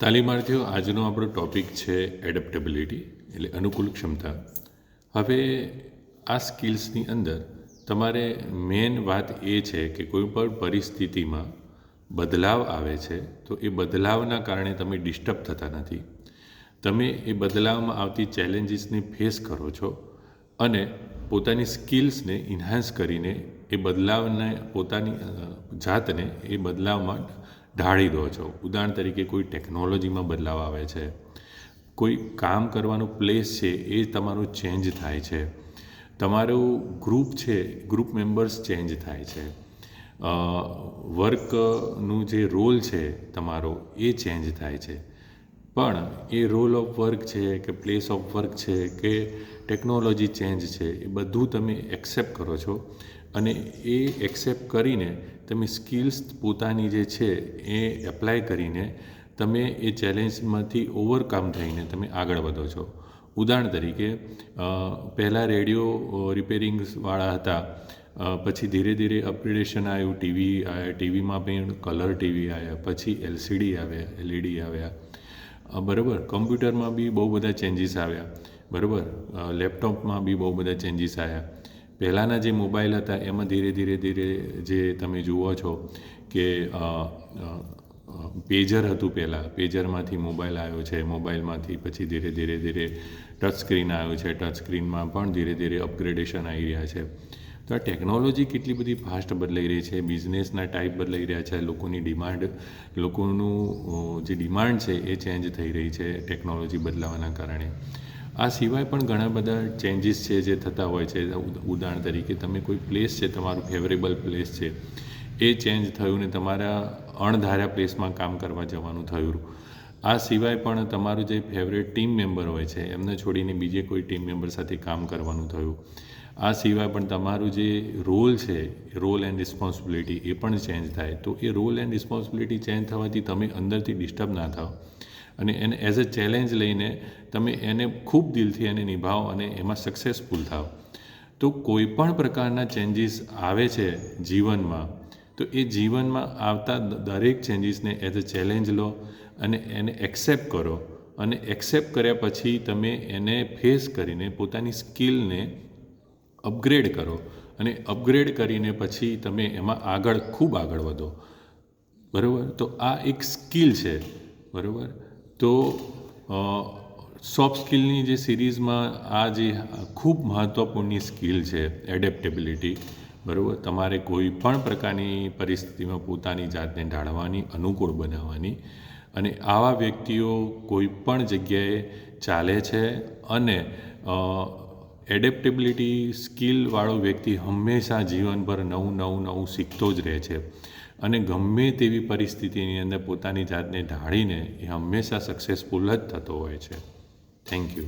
તાલીમાર્થીઓ, આજનો આપણો ટૉપિક છે એડેપ્ટેબિલિટી એટલે અનુકૂળ ક્ષમતા. હવે આ સ્કિલ્સની અંદર તમારે મેન વાત એ છે કે કોઈ પણ પરિસ્થિતિમાં બદલાવ આવે છે, તો એ બદલાવના કારણે તમે ડિસ્ટર્બ થતા નથી. તમે એ બદલાવમાં આવતી ચેલેન્જીસને ફેસ કરો છો અને પોતાની સ્કિલ્સને ઇન્હાન્સ કરીને એ બદલાવને, પોતાની જાતને એ બદલાવમાં ઢાળી દો છો. ઉદાહરણ તરીકે કોઈ ટેકનોલોજીમાં બદલાવ આવે છે, કોઈ કામ કરવાનું પ્લેસ છે એ તમારું ચેન્જ થાય છે, તમારું ગ્રુપ છે, ગ્રુપ મેમ્બર્સ ચેન્જ થાય છે વર્કનું જે રોલ છે તમારો એ ચેન્જ થાય છે. પણ એ રોલ ઓફ વર્ક છે કે પ્લેસ ઓફ વર્ક છે કે ટેકનોલોજી ચેન્જ છે એ બધું તમે એક્સેપ્ટ કરો છો અને એ એક્સેપ્ટ કરીને તમે સ્કિલ્સ પોતાની જે છે એ એપ્લાય કરીને તમે એ ચેલેન્જમાંથી ઓવરકમ થઈને તમે આગળ વધો છો. ઉદાહરણ તરીકે પહેલાં રેડિયો રિપેરિંગ્સવાળા હતા. પછી ધીરે ધીરે અપગ્રેડેશન આવ્યું, ટીવી આવ્યા, ટીવીમાં પણ કલર ટીવી આવ્યા, પછી એલસીડી આવ્યા, એલઈડી આવ્યા. બરાબર, કમ્પ્યુટરમાં બી બહુ બધા ચેન્જીસ આવ્યા. બરાબર લેપટોપમાં બી બહુ બધા ચેન્જીસ આવ્યા. પહેલાંના જે મોબાઈલ હતા, એમાં ધીરે ધીરે ધીરે જે તમે જુઓ છો કે પેજર હતું પહેલાં. પેજરમાંથી મોબાઈલ આવ્યો છે, મોબાઈલમાંથી પછી ધીરે ધીરે ધીરે ટચ સ્ક્રીન આવ્યું છે ટચ સ્ક્રીનમાં પણ ધીરે ધીરે અપગ્રેડેશન આવી રહ્યા છે. તો આ ટેકનોલોજી કેટલી બધી ફાસ્ટ બદલાઈ રહી છે બિઝનેસના ટાઈપ બદલાઈ રહ્યા છે, લોકોની ડિમાન્ડ લોકોનું જે ડિમાન્ડ છે એ ચેન્જ થઈ રહી છે ટેકનોલોજી બદલાવાના કારણે. આ સિવાય પણ ઘણા બધા ચેન્જીસ છે જે થતા હોય છે. ઉદાહરણ તરીકે તમે કોઈ પ્લેસ છે, તમારું ફેવરેબલ પ્લેસ છે, એ ચેન્જ થયું ને તમારા અણધાર્યા પ્લેસમાં કામ કરવા જવાનું થયું. આ સિવાય પણ તમારું જે ફેવરેટ ટીમ મેમ્બર હોય છે, એમને છોડીને બીજે કોઈ ટીમ મેમ્બર સાથે કામ કરવાનું થયું. આ સિવાય પણ તમારું જે રોલ છે રોલ એન્ડ રિસ્પોન્સિબિલિટી એ પણ ચેન્જ થાય. તો એ રોલ એન્ડ રિસ્પોન્સિબિલિટી ચેન્જ થવાથી તમે અંદરથી ડિસ્ટર્બ ના થાઓ અને એને એઝ અ ચેલેન્જ લઈને તમે એને ખૂબ દિલથી એને નિભાવો અને એમાં સક્સેસફુલ થાઓ. તો કોઈ પણ પ્રકારના ચેન્જીસ આવે છે જીવનમાં, તો એ જીવનમાં આવતા દરેક ચેન્જીસને એઝ અ ચેલેન્જ લો અને એને એક્સેપ્ટ કરો. અને એક્સેપ્ટ કર્યા પછી તમે એને ફેસ કરીને પોતાની સ્કિલને અપગ્રેડ કરો. અને અપગ્રેડ કરીને પછી તમે એમાં આગળ, ખૂબ આગળ વધો. બરાબર? તો આ એક સ્કિલ છે. બરાબર? તો સોફ્ટ સ્કિલની જે સિરીઝમાં આ જે ખૂબ મહત્ત્વપૂર્ણની સ્કિલ છે એડેપ્ટેબિલિટી બરાબર? તમારે કોઈ પણ પ્રકારની પરિસ્થિતિમાં પોતાની જાતને ઢાળવાની, અનુકૂળ બનાવવાની અને આવા વ્યક્તિઓ કોઈ પણ જગ્યાએ ચાલે છે અને એડેપ્ટેબિલિટી સ્કિલવાળો વ્યક્તિ હંમેશા જીવનભર નવું નવું નવું શીખતો જ રહે છે. અને ગમે તેવી પરિસ્થિતિની અંદર પોતાની જાતને ઢાળીને એ હંમેશા સક્સેસફુલ જ થતો હોય છે. Thank you